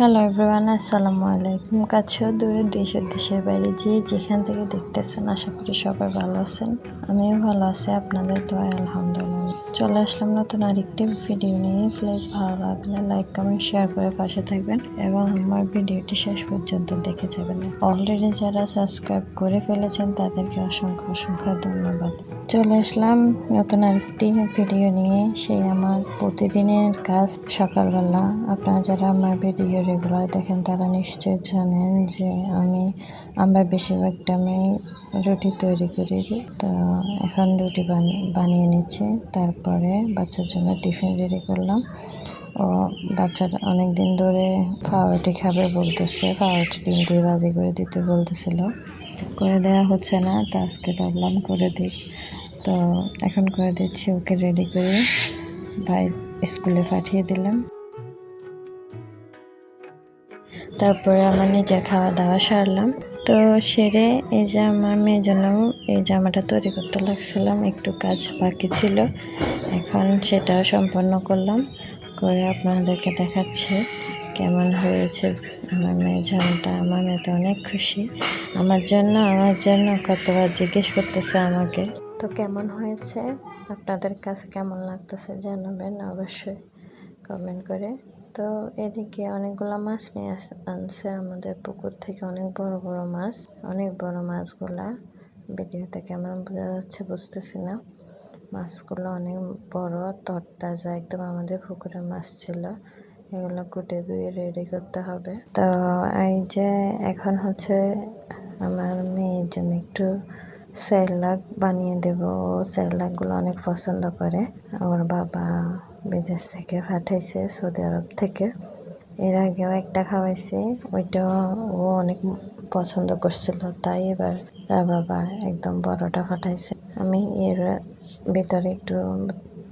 Hello everyone আসসালামু আলাইকুম। কাছেও দূরে দেশের দেশের বাইরে যে যেখান থেকে দেখতেছেন, আশা করি সবাই ভালো আছেন। আমিও ভালো আছি, আপনাদের দোয়া আলহামদুলিল্লাহ। চলে আসলাম নতুন আরেকটি ভিডিও নিয়ে। প্লিজ ভালো লাগলে লাইক কমেন্ট শেয়ার করে পাশে থাকবেন এবং আমার ভিডিওটি শেষ পর্যন্ত দেখে যাবেন। অলরেডি যারা সাবস্ক্রাইব করে ফেলেছেন, তাদেরকে অসংখ্য অসংখ্য ধন্যবাদ। চলে আসলাম নতুন আরেকটি ভিডিও নিয়ে। সেই আমার প্রতিদিনের কাজ সকালবেলা। আপনারা যারা আমার ভিডিও রেগুলার দেখেন, তারা নিশ্চয় জানেন যে আমি, আমরা বেশিরভাগ টাইমে রুটি তৈরি করি। তো এখন রুটি বানিয়ে নিচ্ছি। তারপরে বাচ্চার জন্য টিফিন রেডি করলাম। ও বাচ্চাটা অনেক দিন ধরে পাউরুটি খাবে বলতেছে, পাউরুটি ডিম দিয়ে বাজি করে দিতে বলতেছিল। করে দেওয়া হচ্ছে না, তো আজকে ভাবলাম করে দিই। তো এখন করে দিচ্ছি, ওকে রেডি করে ভাই স্কুলে পাঠিয়ে দিলাম। তারপরে আমার নিজের খাওয়া দাওয়া সারলাম। তো সেরে এই যে আমার মেয়ের জন্য এই জামাটা তৈরি করতে লাগছিলাম, একটু কাজ বাকি ছিল। এখন সেটাও সম্পন্ন করলাম, করে আপনাদেরকে দেখাচ্ছি কেমন হয়েছে। আমার মেয়ের জামাটা, আমার মেয়ে তো অনেক খুশি। আমার জন্য আমার জন্য কতবার জিজ্ঞেস করতেছে আমাকে। তো কেমন হয়েছে? আপনাদের কাছে কেমন লাগতেছে জানাবেন অবশ্যই কমেন্ট করে। তো এদিকে অনেকগুলো মাছ নিয়ে আনছে আমাদের পুকুর থেকে, অনেক বড় বড় মাছ, অনেক বড় মাছগুলা। ভিডিওতে কেমন বোঝা যাচ্ছে বুঝতেছি না। মাছগুলো অনেক বড়, তরতাজা, একদম আমাদের পুকুরের মাছ ছিল। এগুলো কুটে ধুয়ে রেডি করতে হবে। তো এই যে এখন হচ্ছে আমার মেয়ের জন্য একটু স্যারলাক বানিয়ে দেব। ও স্যারলাকগুলো অনেক পছন্দ করে। ওর বাবা বিদেশ থেকে পাঠাইছে, সৌদি আরব থেকে। এর আগেও একটা খাওয়াইছে, ওইটাও ও অনেক পছন্দ করছিল। তাই এবার বাবা একদম বড়টা পাঠাইছে আমি এর ভিতরে একটু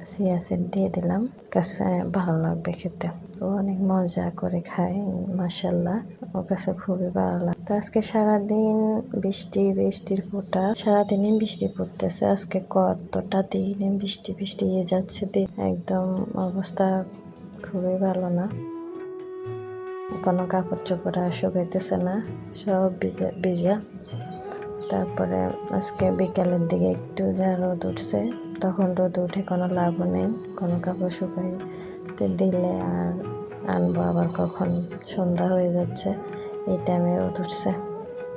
সিয়াসিড দিয়ে দিলাম। কাছে ভালো লাগবে খেতে। ও অনেক মজা করে খায় মাসাল্লাহ ওর কাছে খুবই ভালো লাগে। তো আজকে সারাদিন বৃষ্টি, বৃষ্টির ফোটা। সারাদিনই বৃষ্টি পড়তেছে। আজকে কতটা দিনে বৃষ্টি বৃষ্টি ইয়ে যাচ্ছে দিন। একদম অবস্থা খুবই ভালো না। কোনো কাপড় চোপড় শুকাইতেছে না। সব ভিজা। তারপরে আজকে বিকালের দিকে একটু যা রোদ উঠছে, তখন রোদ উঠে কোনো লাভও নেই, কোনো কাপড় শুকাইতে দিলে আর আনব আবার কখন। সন্ধ্যা হয়ে যাচ্ছে, এই টাইমে রোদ উঠছে।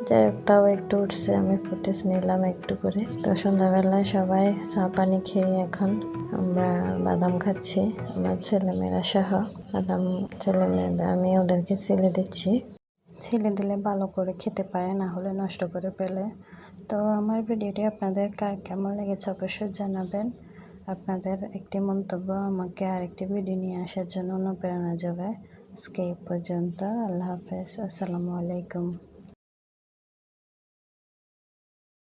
যাই তাও একটু উঠছে, আমি ফুটেজ নিলাম একটু করে। তো সন্ধ্যাবেলায় সবাই চা পানি খেয়ে এখন আমরা বাদাম খাচ্ছি, আমার ছেলেমেয়েরা সহ। বাদাম ছেলেমেয়েরা আমি ওদেরকে ছেলে দিচ্ছি। ছেলে দিলে ভালো করে খেতে পারে, না হলে নষ্ট করে পেলে তো আমার ভিডিওটি আপনাদের কার কেমন লেগেছে অবশ্যই জানাবেন। আপনাদের একটি মন্তব্য আমাকে আরেকটি ভিডিও নিয়ে আসার জন্য অনুপ্রেরণা যোগায়। আজকে এই পর্যন্ত, আল্লাহ হাফেজ, আসসালামু আলাইকুম।